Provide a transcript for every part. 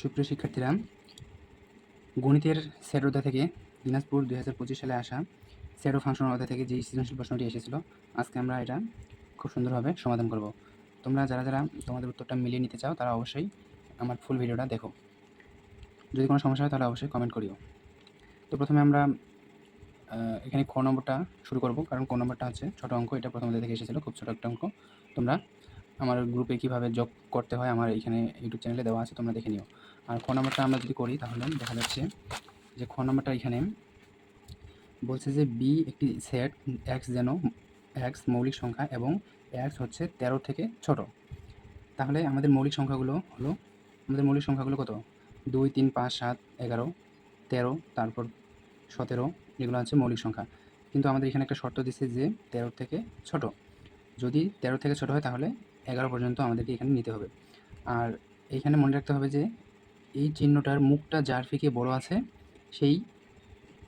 সুপ্রিয় শিক্ষার্থীরা, গণিতের সেট অধ্যায় থেকে দিনাজপুর দুই হাজার পঁচিশ সালে আসা ও ফাংশন অধ্যায় থেকে যে সৃজনশীল প্রশ্নটি এসেছিল, আজকে আমরা এটা খুব সুন্দরভাবে সমাধান করব। তোমরা যারা যারা তোমাদের উত্তরটা মিলিয়ে নিতে চাও, তারা অবশ্যই আমার ফুল ভিডিওটা দেখো। যদি কোনো সমস্যা হয়, তাহলে অবশ্যই কমেন্ট করিও। তো প্রথমে আমরা এখানে ক নম্বরটা শুরু করব, কারণ ক নম্বরটা হচ্ছে ছোটো অঙ্ক, এটা প্রথম থেকে এসেছিল, খুব ছোটো একটা অঙ্ক। তোমরা আমার গ্রুপে কীভাবে যোগ করতে হয়, আমার এখানে ইউটিউব চ্যানেলে দেওয়া আছে, তোমরা দেখে নিও। আর খ নাম্বারটা আমরা যদি করি, তাহলে দেখা যাচ্ছে যে খ নাম্বারটা এখানে বলছে যে বি একটি সেট এক্স যেন এক্স মৌলিক সংখ্যা এবং এক্স হচ্ছে তেরো থেকে ছোট। তাহলে আমাদের মৌলিক সংখ্যাগুলো হলো, আমাদের মৌলিক সংখ্যাগুলো কত? দুই, তিন, পাঁচ, সাত, এগারো, তেরো, তারপর সতেরো, এগুলো হচ্ছে মৌলিক সংখ্যা। কিন্তু আমাদের এখানে একটা শর্ত দিচ্ছে যে তেরো থেকে ছোট। যদি তেরো থেকে ছোট হয়, তাহলে এগারো পর্যন্ত আমাদেরকে এখানে নিতে হবে। আর এইখানে মনে রাখতে হবে যে, এই চিহ্নটার মুখটা যার থেকে বড় আছে, সেই,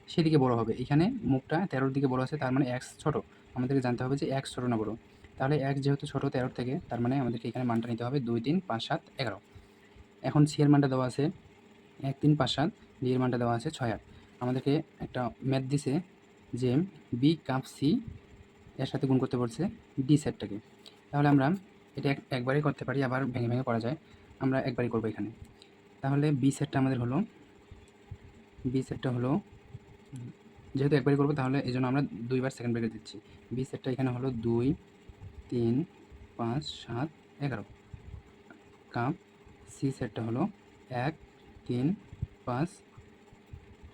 সেদিকে বড় হবে। এখানে মুখটা তেরোর দিকে বড় আছে, তার মানে এক্স ছোট। আমাদেরকে জানতে হবে যে এক্স ছোট না বড়। তাহলে এক্স যেহেতু ছোট তেরোর থেকে, তার মানে আমাদেরকে এখানে মানটা নিতে হবে দুই, তিন, পাঁচ, সাত, এগারো। এখন সি এর মানটা দেওয়া আছে এক, তিন, পাঁচ, সাত ডি মানটা দেওয়া আছে ছয়, আট। আমাদেরকে একটা ম্যাথ দিছে যে বি কাপ সি এর সাথে গুণ করতে বলছে ডি সেটটাকে তাহলে আমরা এটা একবারই করতে পারি, আবার ভেঙে ভেঙে করা যায়। আমরা একবারই করব এখানে। তাহলে বি সেটটা আমাদের হলো বি সেটটা হলো, যেহেতু একবারই করব, তাহলে এই জন্য আমরা দুইবার সেকেন্ড ব্রেকেট দিচ্ছি। বি সেটটা এখানে হলো দুই, তিন, পাঁচ, সাত, এগারো। কাপ সি সেটটা হলো এক, তিন, পাঁচ,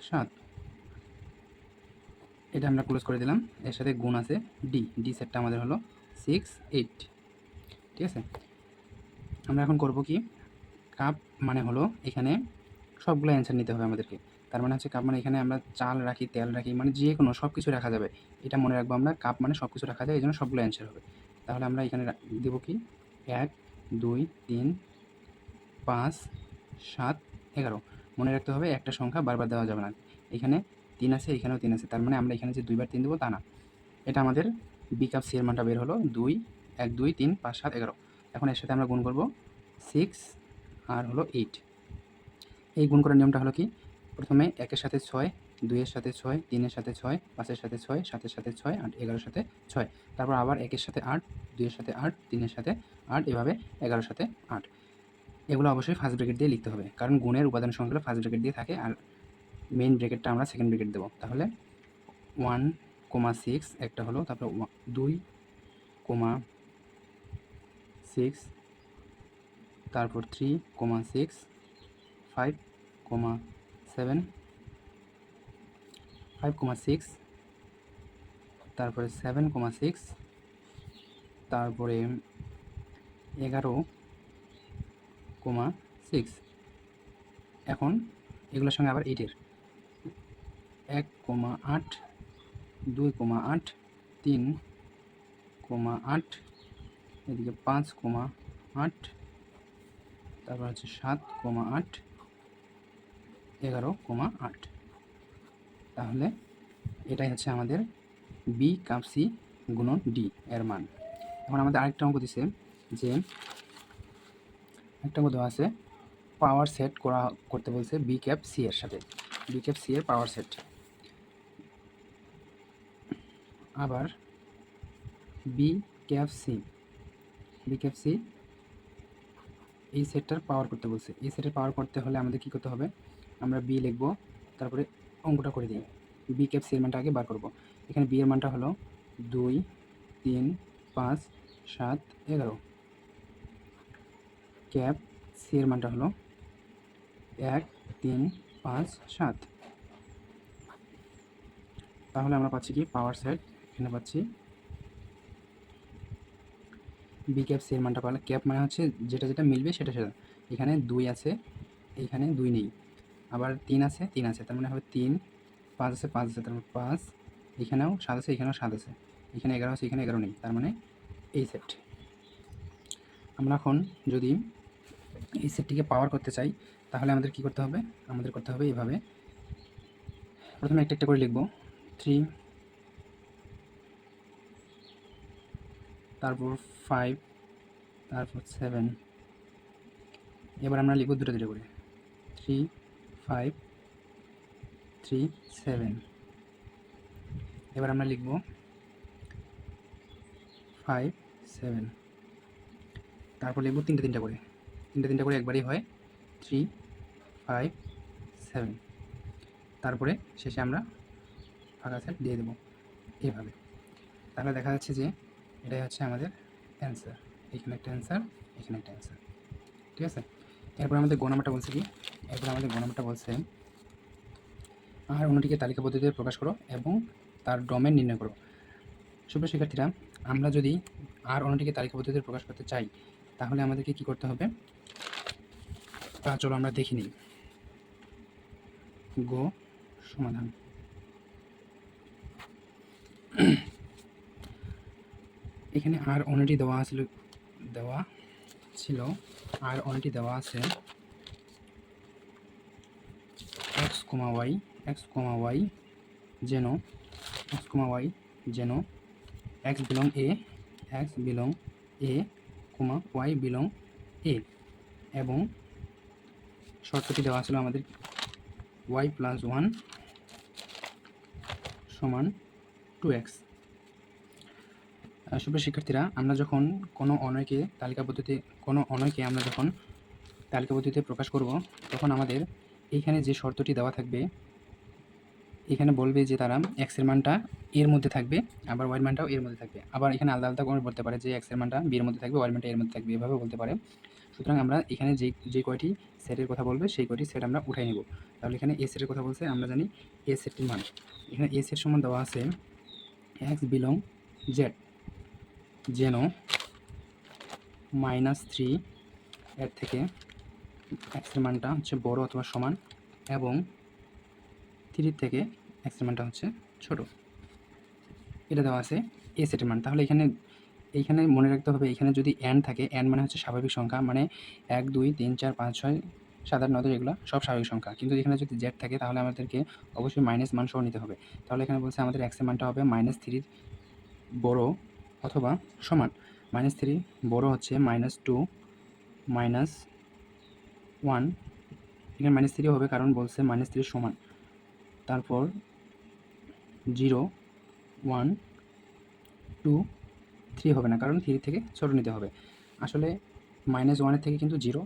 সাত। এটা আমরা ক্লোজ করে দিলাম। এর সাথে গুণ আছে ডি ডি সেটটা আমাদের হলো সিক্স এইট ঠিক আছে? আমরা এখন করব কি? কাপ মানে হলো এখানে সবগুলো অ্যান্সার নিতে হবে আমাদেরকে। তার মানে হচ্ছে কাপ মানে এখানে আমরা চাল রাখি, তেল রাখি মানে যে কোনো সব কিছু রাখা যাবে। এটা মনে রাখব আমরা কাপ মানে সব কিছু রাখা যায় এই জন্য সবগুলো অ্যান্সার হবে। তাহলে আমরা এখানে দেবো কি? এক, দুই, তিন, পাঁচ, সাত, এগারো। মনে রাখতে হবে একটা সংখ্যা বারবার দেওয়া যাবে না। এখানে তিন আছে, এখানেও তিন আছে। তার মানে আমরা এখানে যে দুইবার তিন দেবো তা না। এটা আমাদের বি কাপ মানটা বের হলো। দুই এক, দুই, তিন, পাঁচ, সাত, এগারো। এখন এর সাথে আমরা গুণ করব সিক্স আর হলো এইট এই গুণ করার নিয়মটা হলো কি? প্রথমে একের সাথে ছয়, দুইয়ের সাথে ছয়, তিনের সাথে ছয়, পাঁচের সাথে ছয়, সাতের সাথে ছয় আট এগারোর সাথে ছয়। তারপর আবার একের সাথে আট, দুইয়ের সাথে আট, তিনের সাথে আট, এভাবে এগারোর সাথে আট। এগুলো অবশ্যই ফার্স্ট ব্রেকেট দিয়ে লিখতে হবে। কারণ গুণের উপাদান সংখ্যাগুলো ফার্স্ট ব্রেকেট দিয়ে থাকে আর মেইন ব্রেকেটটা আমরা সেকেন্ড ব্রেকেট দেবো। তাহলে ওয়ান কোমা সিক্স একটা হলো, তারপর দুই কোমা সিক্স তারপর three comma six five comma seven five comma six তারপরে সেভেন কোমা সিক্স তারপরে এগারো কোমা সিক্স এখন এগুলোর সঙ্গে আবার এইটের এক কোমা আট, দুই কোমা আট, তিন কোমা আট এদিকে পাঁচ কোমা আট, তারপর হচ্ছে সাত কোমা আট, এগারো কোমা আট। তাহলে এটাই হচ্ছে আমাদের বি কাপ সি গুণন ডি এর মান। এখন আমাদের আরেকটা অঙ্ক দিছে যে একটা অঙ্ক দেওয়া আছে পাওয়ার সেট করা, করতে বলছে বি ক্যাপ সি এর সাথে। বি ক্যাপ সি এর পাওয়ার সেট আবার B cap C B cap C এই সেটটার পাওয়ার করতে বলছে। এই সেটের পাওয়ার করতে হলে আমাদের কী করতে হবে? আমরা বি লিখব, তারপরে অঙ্কটা করে দিই। বি ক্যাপ সি এর মানটা আগে বার করব। এখানে বি এর মানটা হলো দুই, তিন, পাঁচ, সাত, এগারো। ক্যাপ সি এর মানটা হলো এক, তিন, পাঁচ, সাত। তাহলে আমরা পাচ্ছি কি? পাওয়ার সেট এখানে পাচ্ছি বি ক্যাপ সি এর মানটা পারলে ক্যাপ মানে হচ্ছে যেটা যেটা মিলবে সেটা সেটা। এখানে দুই আছে, এখানে দুই নেই। আবার তিন আছে তিন আছে। তার মানে হবে তিন, পাঁচ আছে পাঁচ আছে। তার মানে পাঁচ, এখানেও সাত আছে, এখানেও সাত আছে। এখানে এগারো আছে, এখানে এগারো নেই। তার মানে এই সেট আমরা এখন যদি এই সেটটিকে পাওয়ার করতে চাই, তাহলে আমাদের কি করতে হবে? আমাদের করতে হবে এইভাবে প্রথমে একটা একটা করে লিখব। থ্রি তারপর ফাইভ তারপর সেভেন এবার আমরা লিখব দুটো দুটো করে। থ্রি ফাইভ থ্রি সেভেন এবার আমরা লিখব ফাইভ সেভেন তারপর লিখব তিনটে তিনটা করে। তিনটে তিনটা করে একবারই হয় থ্রি ফাইভ সেভেন তারপরে শেষে আমরা ফাঁকা সেট দিয়ে দেবো এভাবে। তাহলে দেখা যাচ্ছে যে এটাই হচ্ছে আমাদের অ্যান্সার এখানে একটা অ্যান্সার এখানে একটা অ্যান্সার ঠিক আছে? এরপর আমাদের গো নাম্বারটা বলছে কি? এরপর আমাদের গো নাম্বারটা বলছে, আর অন্যটিকে তালিকা পদ্ধতিতে প্রকাশ করো এবং তার ডোমেন নির্ণয় করো। সুপ্রিয় শিক্ষার্থীরা, আমরা যদি আর অন্যটিকে তালিকা পদ্ধতিতে প্রকাশ করতে চাই, তাহলে আমাদেরকে কি করতে হবে? তা চলো আমরা দেখি নিই। গো সমাধান। এখানে আর অনেকটি দেওয়া ছিল দেওয়া ছিল, আর অনেকটি দেওয়া আছে। X comma Y X comma Y যেন এক্স কমা ওয়াই যেন X belong A X belong A comma Y belong A এবং শর্তটি দেওয়া ছিল আমাদের ওয়াই প্লাস ওয়ান সমান টু এক্স সুপ্রিয় শিক্ষার্থীরা, আমরা যখন কোনো অনয়কে তালিকা পদ্ধতি কোনো অনয়কে আমরা যখন তালিকা পদ্ধতিতে প্রকাশ করব, তখন আমাদের এইখানে যে শর্তটি দেওয়া থাকবে, এখানে বলবে যে তারা এক্সের মানটা এর মধ্যে থাকবে, আবার ওয়াই মানটাও এর মধ্যে থাকবে। আবার এখানে আলাদা আলাদা করে বলতে পারে যে এক্সের মানটা বিয়ের মধ্যে থাকবে ওয়াই মানটা এর মধ্যে থাকবে, এভাবে বলতে পারে। সুতরাং আমরা এখানে যে যে কয়টি সেটের কথা বলবে, সেই কয়টি সেট আমরা উঠাই নেব। তাহলে এখানে এ সেটের কথা বলছে, আমরা জানি এ সেটটির মান। এখানে এ সেট সমান দেওয়া আছে এক্স বিলং জেড যেন মাইনাস থ্রি এর থেকে এক্সের মানটা হচ্ছে বড় অথবা সমান এবং থ্রির থেকে এক্সের মানটা হচ্ছে ছোট। এটা দেওয়া আছে এ সেটের মান। তাহলে এখানে এইখানে মনে রাখতে হবে, এখানে যদি এন থাকে এন মানে হচ্ছে স্বাভাবিক সংখ্যা মানে এক, দুই, তিন, চার, পাঁচ, ছয় দশ, এগুলো সব স্বাভাবিক সংখ্যা। কিন্তু এখানে যদি জেড থাকে, তাহলে আমাদেরকে অবশ্যই মাইনাস মান সহ নিতে হবে। তাহলে এখানে বলছে আমাদের এক্সের মানটা হবে মাইনাস থ্রির বড় অথবা সমান মাইনাস থ্রি বড়ো হচ্ছে মাইনাস টু মাইনাস ওয়ান এখানে মাইনাস থ্রি হবে কারণ বলছে মাইনাস থ্রি সমান। তারপর জিরো ওয়ান টু থ্রি হবে না, কারণ থ্রি থেকে ছোটো নিতে হবে। আসলে মাইনাস ওয়ানের থেকে কিন্তু জিরো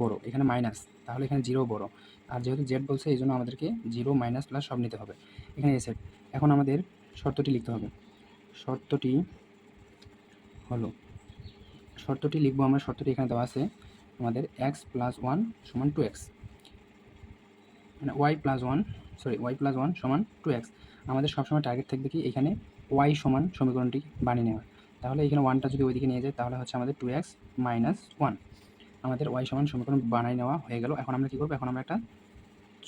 বড়ো, এখানে মাইনাস তাহলে এখানে জিরো বড়ো। আর যেহেতু জেড বলছে, এই জন্য আমাদেরকে জিরো মাইনাস প্লাস সব নিতে হবে। এখানে এসেট এখন আমাদের শর্তটি লিখতে হবে। শর্তটি হলো শর্তটি লিখব আমরা, শর্তটি এখানে দেওয়া আছে। আমাদের এক্স প্লাস ওয়ান সমান টু এক্স মানে Y plus one sorry Y plus one সমান টু এক্স আমাদের সবসময় টার্গেট থাকবে কি? এখানে ওয়াই সমান সমীকরণটি বানিয়ে নেওয়া তাহলে এখানে ওয়ানটা যদি ওইদিকে নিয়ে যায়, তাহলে হচ্ছে আমাদের টু এক্স মাইনাস ওয়ান আমাদের ওয়াই সমান সমীকরণ বানিয়ে নেওয়া হয়ে গেল। এখন আমরা কী করব? এখন আমরা একটা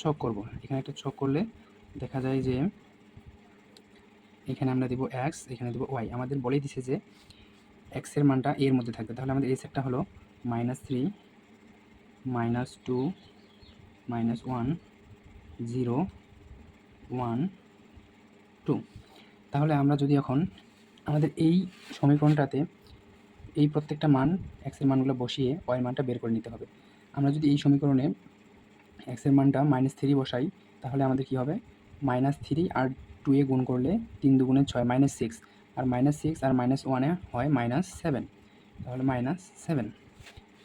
ছক করব। এখানে একটা ছক করলে দেখা যায় যে এখানে আমরা দেব এক্স এখানে দেবো ওয়াই আমাদের বলেই দিছে যে এক্সের মানটা এর মধ্যে থাকবে। তাহলে আমাদের এই সেটটা হলো minus three minus two minus one zero one two তাহলে আমরা যদি এখন আমাদের এই সমীকরণটাতে এই প্রত্যেকটা মান এক্সের মানগুলো বসিয়ে ওয়াই মানটা বের করে নিতে হবে। আমরা যদি এই সমীকরণে এক্সের মানটা মাইনাস থ্রি বসাই, তাহলে আমাদের কী হবে? মাইনাস থ্রি আর টু এ গুণ করলে তিন দুগুণে ছয় মাইনাস সিক্স আর মাইনাস সিক্স আর মাইনাস ওয়ানে হয় মাইনাস সেভেন তাহলে মাইনাস সেভেন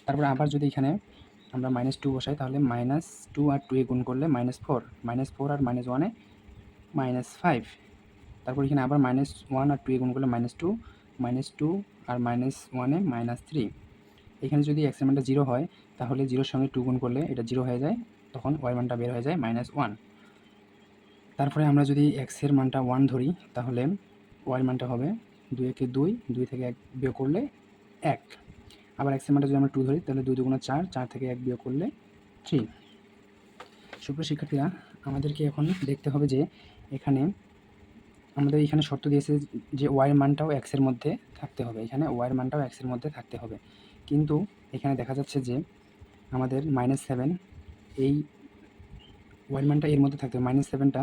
তারপরে আবার যদি এখানে আমরা মাইনাস টু বসাই, তাহলে মাইনাস টু আর টু এ গুণ করলে মাইনাস ফোর মাইনাস ফোর আর মাইনাস ওয়ানে মাইনাস ফাইভ তারপর এখানে আবার মাইনাস ওয়ান আর টু এ গুণ করলে মাইনাস টু মাইনাস টু আর মাইনাস ওয়ানে মাইনাস থ্রি এখানে যদি এক্সের মানটা জিরো হয়, তাহলে জিরোর সঙ্গে টু গুণ করলে এটা জিরো হয়ে যায়, তখন ওয়াই মানটা বের হয়ে যায় মাইনাস ওয়ান তারপরে আমরা যদি এক্সের মানটা ওয়ান ধরি, তাহলে ওয়াই মানটা হবে দুই একে দুই দুই থেকে এক বিয়োগ করলে এক। আবার এক্সের মানটা যদি আমরা টু ধরি, তাহলে দুই দুগুণ চার চার থেকে এক বিয়োগ করলে থ্রি সুপ্রিয় শিক্ষার্থীরা, আমাদেরকে এখন দেখতে হবে যে এখানে আমাদের এখানে শর্ত দিয়েছে যে ওয়াইয়ের মানটাও এক্সের মধ্যে থাকতে হবে। এখানে ওয়াইয়ের মানটাও এক্সের মধ্যে থাকতে হবে। কিন্তু এখানে দেখা যাচ্ছে যে আমাদের মাইনাস সেভেন এই ওয়াইয়ের মানটা এর মধ্যে থাকতে হবে। মাইনাস সেভেনটা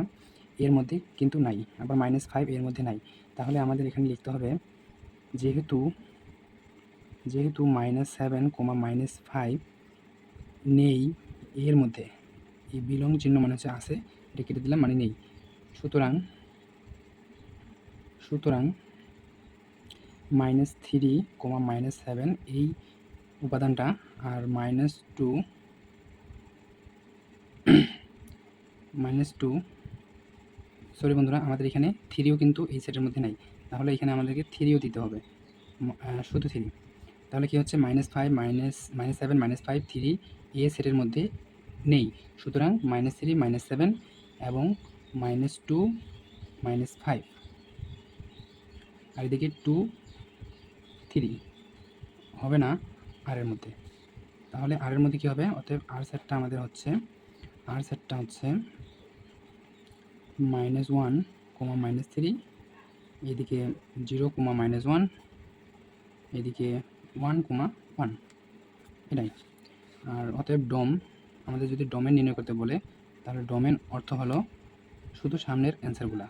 এর মধ্যে কিন্তু নাই, আবার মাইনাস ফাইভ এর মধ্যে নাই। তাহলে আমাদের এখানে লিখতে হবে, যেহেতু যেহেতু minus seven comma minus five নেই এর মধ্যে, এই বিলং চিহ্ন মানে হচ্ছে আছে, এটা কেটে দিলাম মানে নেই। সুতরাং সুতরাং minus three comma minus seven এই উপাদানটা, আর minus two minus two sorry বন্ধুরা, আমাদের এখানে থ্রিও কিন্তু এই সেটের মধ্যে নাই। তাহলে এখানে আমাদেরকে থ্রিও দিতে হবে। শুধু থ্রি তাহলে কি হচ্ছে? Minus five minus minus seven minus five three এ সেটের মধ্যে নেই। সুতরাং মাইনাস থ্রি মাইনাস সেভেন এবং মাইনাস টু মাইনাস ফাইভ আর এদিকে টু থ্রি হবে না আর এর মধ্যে। তাহলে আর এর মধ্যে কী হবে? অতএব আর সেটটা আমাদের হচ্ছে আর সেটটা হচ্ছে minus one comma minus three এদিকে জিরো কমা মাইনাস ওয়ান এদিকে ওয়ান কমা ওয়ান এটাই। আর অতএব ডম আমাদের যদি ডোমেন নির্ণয় করতে বলে, তাহলে ডোমেন অর্থ হলো শুধু সামনের অ্যান্সারগুলা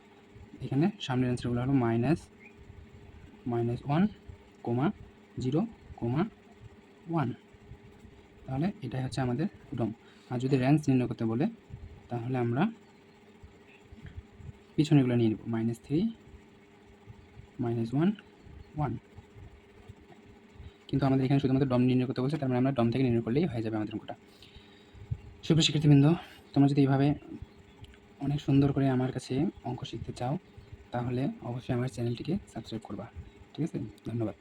এখানে সামনের অ্যান্সারগুলো হলো minus minus one comma zero comma one তাহলে এটাই হচ্ছে আমাদের ডম আর যদি র্যাঞ্জ নির্ণয় করতে বলে, তাহলে আমরা পিছনেগুলো নিয়ে নেব। Minus three minus one one কিন্তু আমাদের এখানে শুধুমাত্র ডম নির্ণয় করতে বলছে, তার মানে আমরা ডম থেকে নির্ণয় করলেই হয়ে যাবে আমাদের অঙ্কটা। শুভ স্বীকৃতিবৃন্দ তোমরা যদি এইভাবে অনেক সুন্দর করে আমার কাছে অঙ্ক শিখতে চাও, তাহলে অবশ্যই আমার চ্যানেলটিকে সাবস্ক্রাইব করবা। ঠিক আছে? ধন্যবাদ।